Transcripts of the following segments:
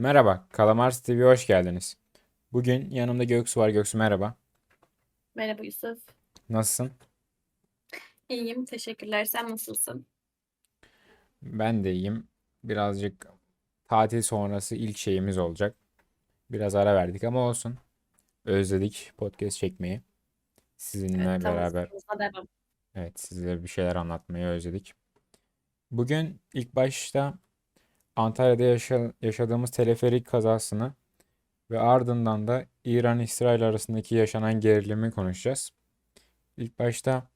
Merhaba, Kalamars TV'ye hoş geldiniz. Bugün yanımda Göksu var. Göksu merhaba. Merhaba Yusuf. Nasılsın? İyiyim, teşekkürler. Sen nasılsın? Ben de iyiyim. Birazcık tatil sonrası ilk şeyimiz olacak. Biraz ara verdik ama olsun. Özledik podcast çekmeyi. Sizinle Evet, tam beraber, devam. evet size bir şeyler anlatmayı özledik. Bugün ilk başta Antalya'da yaşa- yaşadığımız teleferik kazasını ve ardından da İran-İsrail arasındaki yaşanan gerilimi konuşacağız. İlk başta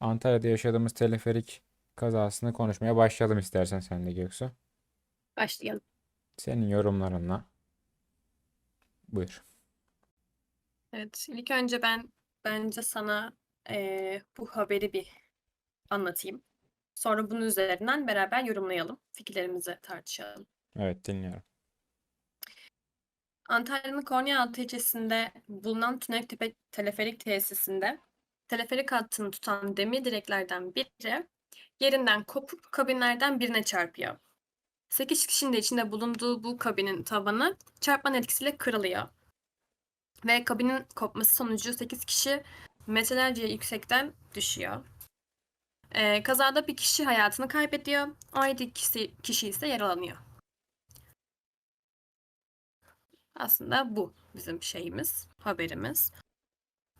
Antalya'da yaşadığımız teleferik kazasını konuşmaya başlayalım istersen sen de Göksu. Başlayalım. Senin yorumlarınla buyur. Evet, ilk önce ben bence sana eee, bu haberi bir anlatayım. Sonra bunun üzerinden beraber yorumlayalım, fikirlerimizi tartışalım. Evet dinliyorum. Antalya'nın Konyaaltı ilçesinde bulunan Tünektepe Teleferik Tesisinde teleferik hattını tutan demir direklerden biri yerinden kopup kabinlerden birine çarpıyor. 8 kişinin de içinde bulunduğu bu kabinin tavanı çarpmanın etkisiyle kırılıyor. Ve kabinin kopması sonucu 8 kişi metrelerce yüksekten düşüyor. Ee, kazada bir kişi hayatını kaybediyor. Yedi kişi, kişi ise yaralanıyor. Aslında bu bizim şeyimiz, haberimiz.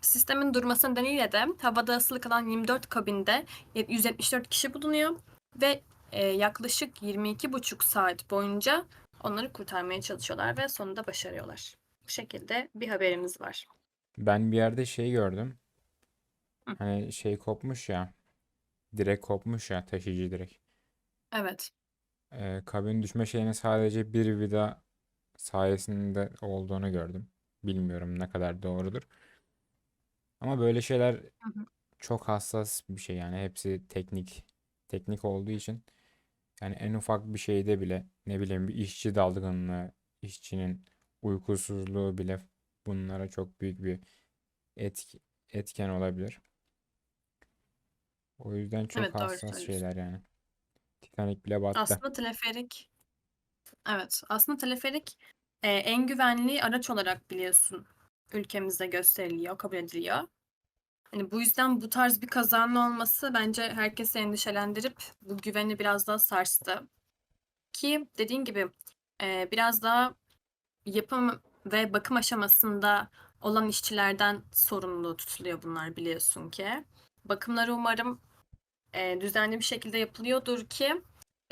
Sistemin durması nedeniyle de havada asılı kalan 24 kabinde 174 kişi bulunuyor ve e, yaklaşık 22,5 saat boyunca onları kurtarmaya çalışıyorlar ve sonunda başarıyorlar. Bu şekilde bir haberimiz var. Ben bir yerde şey gördüm. Hı. Hani şey kopmuş ya. Direk kopmuş ya taşıyıcı direk. Evet. Ee, kabin düşme şeyinin sadece bir vida sayesinde olduğunu gördüm. Bilmiyorum ne kadar doğrudur. Ama böyle şeyler Hı hı. çok hassas bir şey yani hepsi teknik teknik olduğu için yani en ufak bir şeyde bile ne bileyim bir işçi dalgınlığı, işçinin uykusuzluğu bile bunlara çok büyük bir etki, etken olabilir. O yüzden çok Evet doğru hassas söylüyorsun. şeyler yani. Titanic bile battı. Aslında teleferik, evet aslında teleferik e, en güvenli araç olarak biliyorsun ülkemizde gösteriliyor, kabul ediliyor. Hani bu yüzden bu tarz bir kazanın olması bence herkesi endişelendirip bu güveni biraz daha sarstı. Ki dediğin gibi e, biraz daha yapım ve bakım aşamasında olan işçilerden sorumlu tutuluyor bunlar biliyorsun ki. Bakımları umarım e, düzenli bir şekilde yapılıyordur ki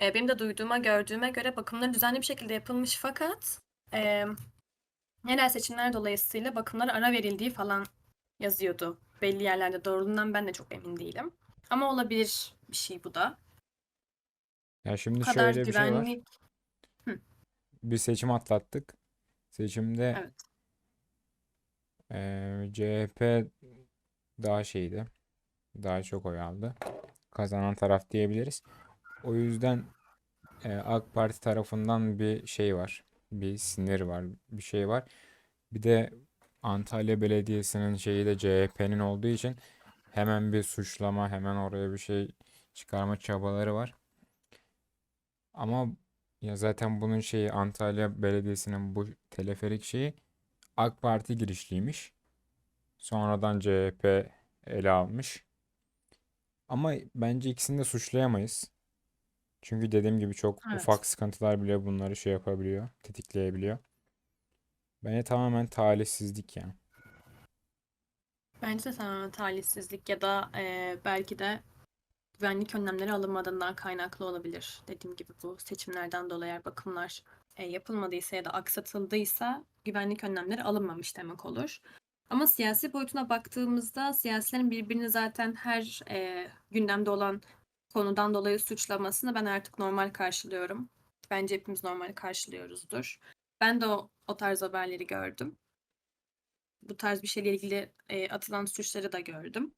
e, benim de duyduğuma gördüğüme göre bakımları düzenli bir şekilde yapılmış fakat e, yerel seçimler dolayısıyla bakımlara ara verildiği falan yazıyordu. Belli yerlerde doğruluğundan ben de çok emin değilim. Ama olabilir bir şey bu da. Ya Bu şimdi kadar şöyle bir şey var. güvenlik. Bir seçim atlattık. Seçimde Evet. eee, CHP daha şeydi. Daha çok oy aldı. Kazanan taraf diyebiliriz. O yüzden e, AK Parti tarafından bir şey var. Bir sinir var. Bir şey var. Bir de Antalya Belediyesi'nin şeyi de CHP'nin olduğu için hemen bir suçlama, hemen oraya bir şey çıkarma çabaları var. Ama ya zaten bunun şeyi Antalya Belediyesi'nin bu teleferik şeyi AK Parti girişliymiş. Sonradan CHP ele almış. Ama bence ikisini de suçlayamayız. Çünkü dediğim gibi çok Evet. ufak sıkıntılar bile bunları şey yapabiliyor, tetikleyebiliyor. Bence tamamen talihsizlik yani. Bence de tamamen talihsizlik ya da e, belki de güvenlik önlemleri alınmadığından kaynaklı olabilir. Dediğim gibi bu seçimlerden dolayı eğer bakımlar e, yapılmadıysa ya da aksatıldıysa güvenlik önlemleri alınmamış demek olur. Ama siyasi boyutuna baktığımızda siyasilerin birbirini zaten her e, gündemde olan konudan dolayı suçlamasını ben artık normal karşılıyorum. Bence hepimiz normal karşılıyoruzdur. Ben de o, o tarz haberleri gördüm. Bu tarz bir şeyle ilgili e, atılan suçları da gördüm.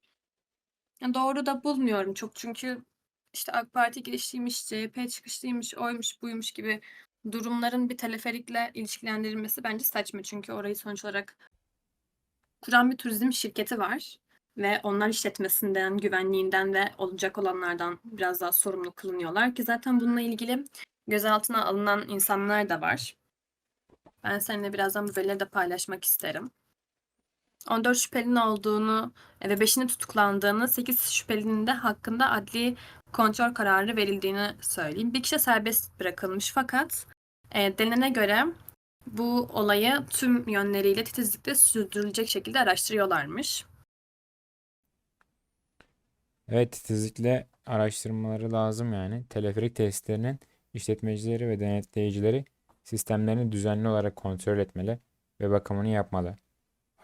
Yani doğru da bulmuyorum çok çünkü işte AK Parti girişliymiş, CHP çıkışlıymış, oymuş, buymuş gibi durumların bir teleferikle ilişkilendirilmesi bence saçma. Çünkü orayı sonuç olarak kuran bir turizm şirketi var ve onlar işletmesinden, güvenliğinden ve olacak olanlardan biraz daha sorumlu kılınıyorlar ki zaten bununla ilgili gözaltına alınan insanlar da var. Ben seninle birazdan bu verileri de paylaşmak isterim. 14 şüphelinin olduğunu ve 5'inin tutuklandığını, 8 şüphelinin de hakkında adli kontrol kararı verildiğini söyleyeyim. Bir kişi serbest bırakılmış fakat e, denene göre bu olayı tüm yönleriyle titizlikle sürdürülecek şekilde araştırıyorlarmış. Evet titizlikle araştırmaları lazım yani. Teleferik tesislerinin işletmecileri ve denetleyicileri sistemlerini düzenli olarak kontrol etmeli ve bakımını yapmalı.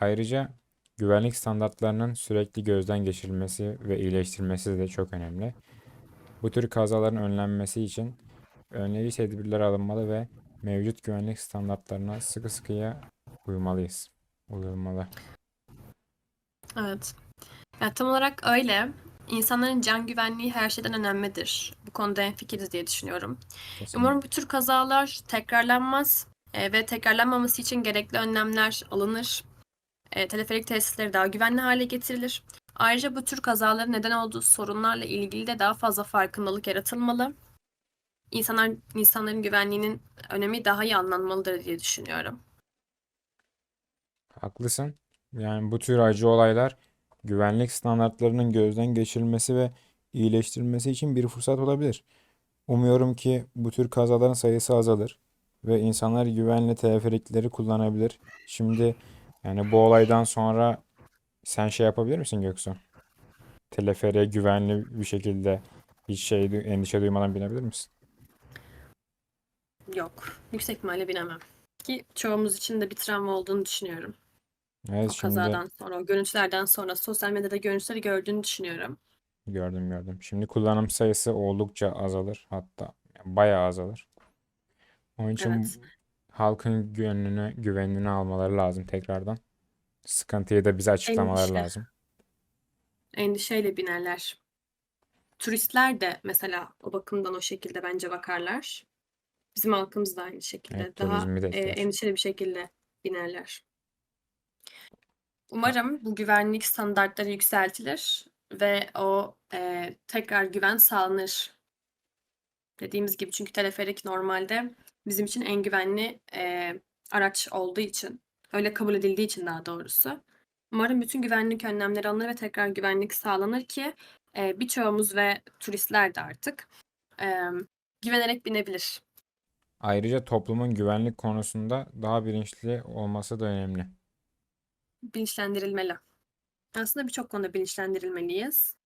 Ayrıca güvenlik standartlarının sürekli gözden geçirilmesi ve iyileştirilmesi de çok önemli. Bu tür kazaların önlenmesi için önleyici tedbirler alınmalı ve mevcut güvenlik standartlarına sıkı sıkıya uymalıyız. Uyulmalı. Evet. Ya, tam olarak öyle. İnsanların can güvenliği her şeyden önemlidir. Bu konuda hemfikiriz diye düşünüyorum. Kesinlikle. Umarım bu tür kazalar tekrarlanmaz e, ve tekrarlanmaması için gerekli önlemler alınır. E, teleferik tesisleri daha güvenli hale getirilir. Ayrıca bu tür kazaların neden olduğu sorunlarla ilgili de daha fazla farkındalık yaratılmalı. İnsanlar, insanların güvenliğinin önemi daha iyi anlanmalıdır diye düşünüyorum. Haklısın. Yani bu tür acı olaylar güvenlik standartlarının gözden geçirilmesi ve iyileştirilmesi için bir fırsat olabilir. Umuyorum ki bu tür kazaların sayısı azalır ve insanlar güvenli teleferikleri kullanabilir. Şimdi yani bu olaydan sonra sen şey yapabilir misin Göksu? Teleferiğe güvenli bir şekilde hiç şey endişe duymadan binebilir misin? Yok, yüksek ihtimalle binemem. Ki çoğumuz için de bir travma olduğunu düşünüyorum. Evet O şimdi kazadan sonra, o görüntülerden sonra sosyal medyada görüntüleri gördüğünü düşünüyorum. gördüm gördüm. Şimdi kullanım sayısı oldukça azalır. Hatta bayağı azalır. Onun için Evet. halkın gönlünü, güvenini almaları lazım tekrardan. Sıkıntıyı da bize açıklamaları Endişe. lazım. Endişeyle binerler. Turistler de mesela o bakımdan o şekilde bence bakarlar. Bizim halkımız da aynı şekilde. Evet, Daha turizmi e, endişeli bir şekilde binerler. Umarım bu güvenlik standartları yükseltilir ve o e, tekrar güven sağlanır. Dediğimiz gibi çünkü teleferik normalde bizim için en güvenli e, araç olduğu için, öyle kabul edildiği için daha doğrusu. Umarım bütün güvenlik önlemleri alınır ve tekrar güvenlik sağlanır ki e, birçoğumuz ve turistler de artık e, güvenerek binebilir. Ayrıca toplumun güvenlik konusunda daha bilinçli olması da önemli. Bilinçlendirilmeli. Aslında birçok konuda bilinçlendirilmeliyiz.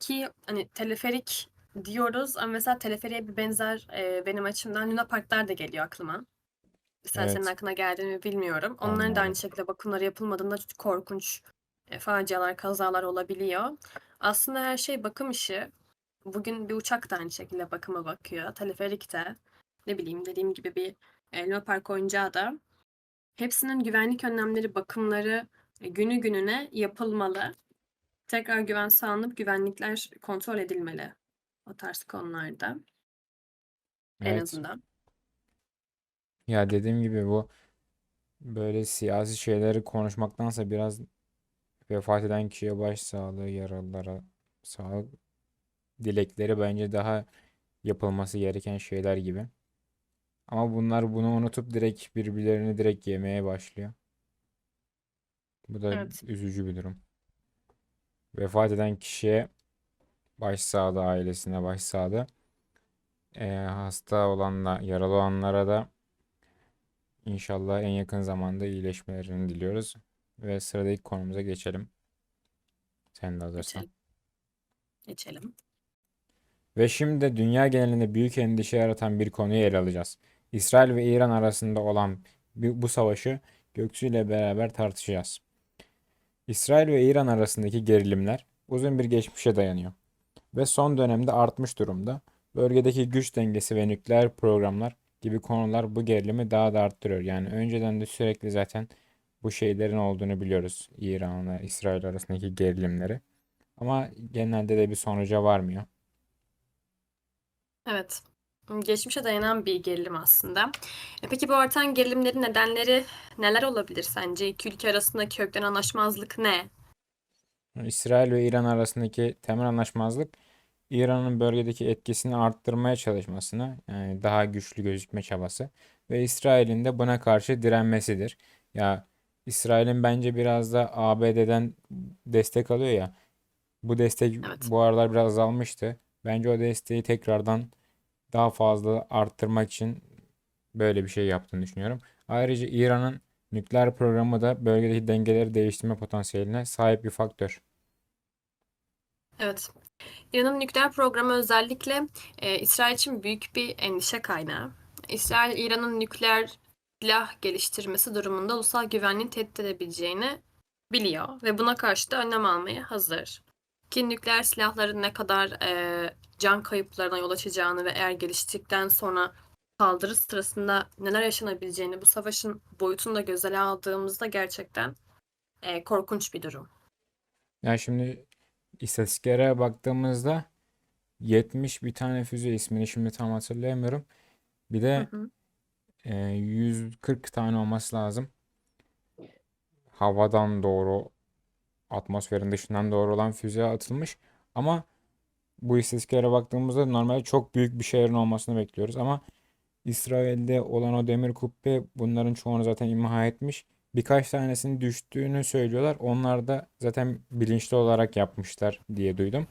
Ki hani teleferik diyoruz ama mesela teleferiğe bir benzer e, benim açımdan Luna Parklar da geliyor aklıma. Sen senin Evet. aklına geldi mi bilmiyorum. Onların da Anladım. aynı şekilde bakımları yapılmadığında korkunç e, facialar, kazalar olabiliyor. Aslında her şey bakım işi. Bugün bir uçak da aynı şekilde bakıma bakıyor. Teleferik de. Ne bileyim dediğim gibi bir e, Luna Park oyuncağı da. Hepsinin güvenlik önlemleri, bakımları e, günü gününe yapılmalı. Tekrar güven sağlanıp güvenlikler kontrol edilmeli. O tarz konularda en Evet. azından. Ya dediğim gibi bu böyle siyasi şeyleri konuşmaktansa biraz vefat eden kişiye başsağlığı, yaralılara sağlık dilekleri bence daha yapılması gereken şeyler gibi. Ama bunlar bunu unutup direkt birbirlerini direkt yemeye başlıyor. Bu da Evet. üzücü bir durum. Vefat eden kişiye başsağlığı, ailesine başsağlığı. Ee, hasta olanla, yaralı olanlara da inşallah en yakın zamanda iyileşmelerini diliyoruz. Ve sıradaki konumuza geçelim. Sen de hazırsan. Geçelim. Geçelim. Ve şimdi de dünya genelinde büyük endişe yaratan bir konuyu ele alacağız. İsrail ve İran arasında olan bu savaşı Göksu ile beraber tartışacağız. İsrail ve İran arasındaki gerilimler uzun bir geçmişe dayanıyor ve son dönemde artmış durumda. Bölgedeki güç dengesi ve nükleer programlar gibi konular bu gerilimi daha da arttırıyor. Yani önceden de sürekli zaten bu şeylerin olduğunu biliyoruz. İran'la İsrail arasındaki gerilimleri. Ama genelde de bir sonuca varmıyor. Evet. Geçmişe dayanan bir gerilim aslında. E peki bu artan gerilimlerin nedenleri neler olabilir sence? İki ülke arasındaki kökten anlaşmazlık ne? İsrail ve İran arasındaki temel anlaşmazlık İran'ın bölgedeki etkisini arttırmaya çalışmasını, yani daha güçlü gözükme çabası ve İsrail'in de buna karşı direnmesidir. Ya İsrail'in bence biraz da ABD'den destek alıyor ya. Bu destek Evet. bu aralar biraz azalmıştı. Bence o desteği tekrardan daha fazla arttırmak için böyle bir şey yaptığını düşünüyorum. Ayrıca İran'ın nükleer programı da bölgedeki dengeleri değiştirme potansiyeline sahip bir faktör. Evet. İran'ın nükleer programı özellikle e, İsrail için büyük bir endişe kaynağı. İsrail, İran'ın nükleer silah geliştirmesi durumunda ulusal güvenliğini tehdit edebileceğini biliyor ve buna karşı da önlem almaya hazır. Ki nükleer silahların ne kadar e, can kayıplarına yol açacağını ve eğer geliştikten sonra saldırı sırasında neler yaşanabileceğini, bu savaşın boyutunu da göz ele aldığımızda gerçekten e, korkunç bir durum. Yani şimdi istatistiklere baktığımızda 70 bir tane füze ismini şimdi tam hatırlayamıyorum. Bir Hı de hı. e, 140 tane olması lazım. Havadan doğru, atmosferin dışından doğru olan füze atılmış. Ama bu istatistiklere baktığımızda normalde çok büyük bir şehrin olmasını bekliyoruz. Ama İsrail'de olan o demir kubbe bunların çoğunu zaten imha etmiş. Birkaç tanesinin düştüğünü söylüyorlar. Onlar da zaten bilinçli olarak yapmışlar diye duydum.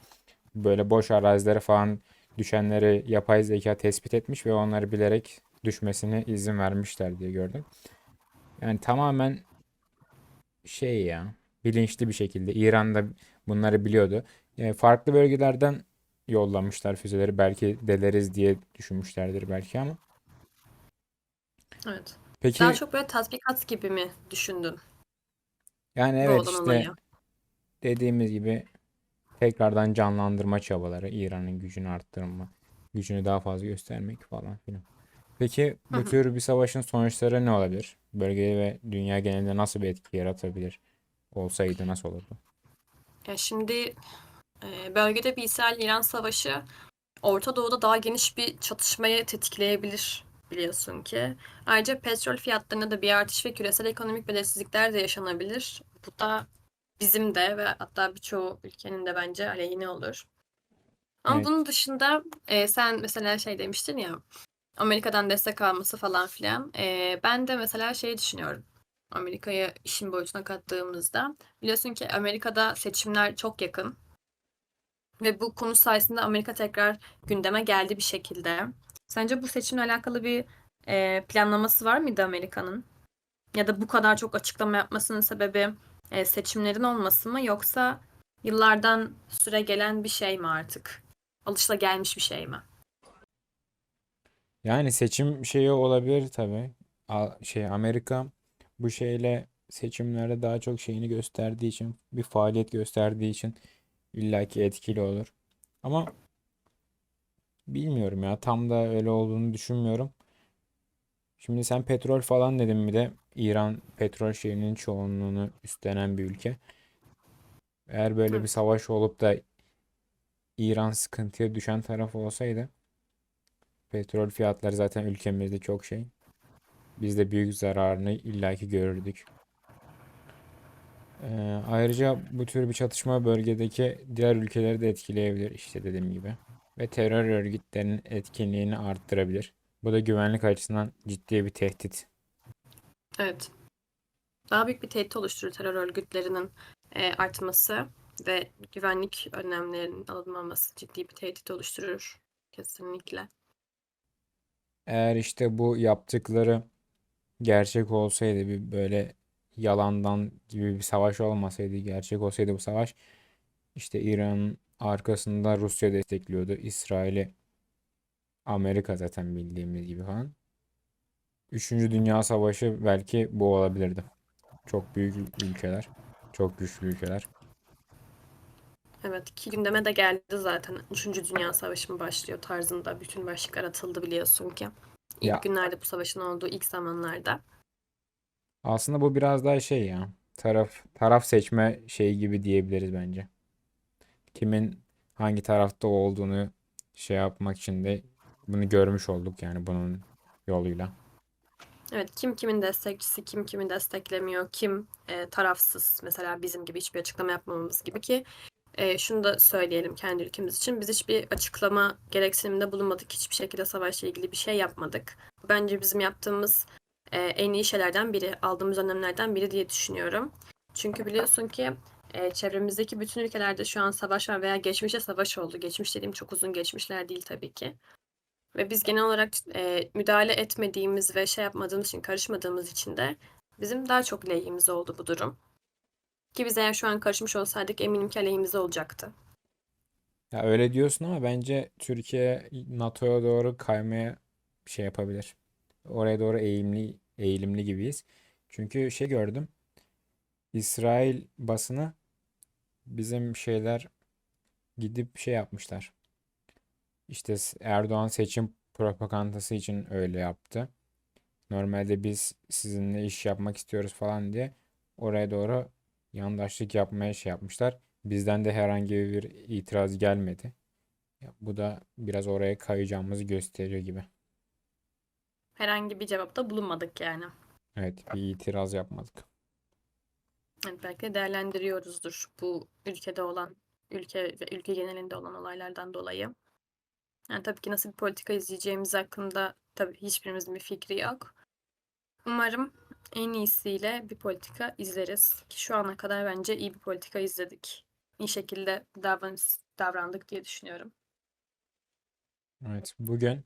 Böyle boş arazilere falan düşenleri yapay zeka tespit etmiş ve onları bilerek düşmesine izin vermişler diye gördüm. Yani tamamen şey ya bilinçli bir şekilde İran'da bunları biliyordu. Yani farklı bölgelerden yollamışlar füzeleri. Belki deleriz diye düşünmüşlerdir belki ama. Evet. Peki Daha çok böyle tatbikat gibi mi düşündün yani evet işte olayı? dediğimiz gibi tekrardan canlandırma çabaları, İran'ın gücünü arttırma, gücünü daha fazla göstermek falan filan. Peki bu tür bir savaşın sonuçları ne olabilir? Bölgeye ve dünya genelinde nasıl bir etki yaratabilir? Olsaydı nasıl olurdu? Ya şimdi e, bölgede bir İsrail-İran savaşı Orta Doğu'da daha geniş bir çatışmayı tetikleyebilir biliyorsun ki. Ayrıca petrol fiyatlarında da bir artış ve küresel ekonomik belirsizlikler de yaşanabilir. Bu da bizim de ve hatta birçoğu ülkenin de bence aleyhine olur. Ama Evet. bunun dışında e, sen mesela şey demiştin ya Amerika'dan destek alması falan filan. E, ben de mesela şey düşünüyorum. Amerika'yı işin boyutuna kattığımızda biliyorsun ki Amerika'da seçimler çok yakın ve bu konu sayesinde Amerika tekrar gündeme geldi bir şekilde. Sence bu seçimle alakalı bir e, planlaması var mıydı Amerika'nın? Ya da bu kadar çok açıklama yapmasının sebebi e, seçimlerin olması mı yoksa yıllardan süre gelen bir şey mi artık? Alışılagelmiş bir şey mi? Yani seçim şeyi olabilir tabii. Şey Amerika bu şeyle seçimlerde daha çok şeyini gösterdiği için bir faaliyet gösterdiği için illaki etkili olur. Ama bilmiyorum ya tam da öyle olduğunu düşünmüyorum. Şimdi sen petrol falan dedin bir de İran petrol şeyinin çoğunluğunu üstlenen bir ülke. Eğer böyle bir savaş olup da İran sıkıntıya düşen taraf olsaydı petrol fiyatları zaten ülkemizde çok şey. Biz de büyük zararını illaki görürdük. Ee, ayrıca bu tür bir çatışma bölgedeki diğer ülkeleri de etkileyebilir işte dediğim gibi. Ve terör örgütlerinin etkinliğini arttırabilir. Bu da güvenlik açısından ciddi bir tehdit. Evet. Daha büyük bir tehdit oluşturur terör örgütlerinin e, artması ve güvenlik önlemlerinin alınmaması ciddi bir tehdit oluşturur. Kesinlikle. Eğer işte bu yaptıkları gerçek olsaydı bir böyle yalandan gibi bir savaş olmasaydı gerçek olsaydı bu savaş işte İran'ın arkasında Rusya destekliyordu. İsrail'i Amerika zaten bildiğimiz gibi falan. Üçüncü Dünya Savaşı belki bu olabilirdi. Çok büyük ülkeler, çok güçlü ülkeler. Evet ki gündeme de geldi zaten. Üçüncü Dünya Savaşı mı başlıyor tarzında bütün başlıklar atıldı biliyorsun ki. İlk Ya günlerde bu savaşın olduğu ilk zamanlarda. aslında bu biraz daha şey ya taraf taraf seçme şeyi gibi diyebiliriz bence. Kimin hangi tarafta olduğunu şey yapmak için de bunu görmüş olduk yani bunun yoluyla. Evet kim kimin destekçisi, kim kimi desteklemiyor, kim e, tarafsız mesela bizim gibi hiçbir açıklama yapmamamız gibi ki e, şunu da söyleyelim kendi ülkemiz için. Biz hiçbir açıklama gereksiniminde bulunmadık. Hiçbir şekilde savaşla ilgili bir şey yapmadık. Bence bizim yaptığımız e, en iyi şeylerden biri, aldığımız önlemlerden biri diye düşünüyorum. Çünkü biliyorsun ki e, çevremizdeki bütün ülkelerde şu an savaş var veya geçmişte savaş oldu. Geçmiş dediğim çok uzun geçmişler değil tabii ki. Ve biz genel olarak e, müdahale etmediğimiz ve şey yapmadığımız için, karışmadığımız için de bizim daha çok lehimize oldu bu durum. Ki biz eğer şu an karışmış olsaydık eminim ki aleyhimize olacaktı. Ya öyle diyorsun ama bence Türkiye NATO'ya doğru kaymaya şey yapabilir. Oraya doğru eğimli eğilimli gibiyiz. Çünkü şey gördüm. İsrail basını bizim şeyler gidip şey yapmışlar. İşte Erdoğan seçim propagandası için öyle yaptı. Normalde biz sizinle iş yapmak istiyoruz falan diye oraya doğru yandaşlık yapmaya şey yapmışlar. Bizden de herhangi bir itiraz gelmedi. Ya bu da biraz oraya kayacağımızı gösteriyor gibi. Herhangi bir cevapta bulunmadık yani. Evet, bir itiraz yapmadık. Evet, belki de değerlendiriyoruzdur bu ülkede olan, ülke ve ülke genelinde olan olaylardan dolayı. Yani tabii ki nasıl bir politika izleyeceğimiz hakkında tabii hiçbirimizin bir fikri yok. Umarım en iyisiyle bir politika izleriz. Ki şu ana kadar bence iyi bir politika izledik. İyi şekilde davranış, davrandık diye düşünüyorum. Evet, bugün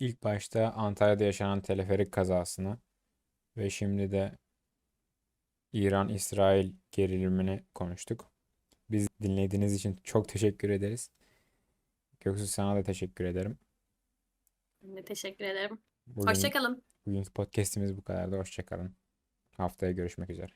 ilk başta Antalya'da yaşanan teleferik kazasını ve şimdi de İran-İsrail gerilimini konuştuk. Biz dinlediğiniz için çok teşekkür ederiz. Göksu sana da teşekkür ederim. Ben de teşekkür ederim. Bugün, Hoşçakalın. bugünkü podcast'imiz bu kadardı. Hoşça kalın. Haftaya görüşmek üzere.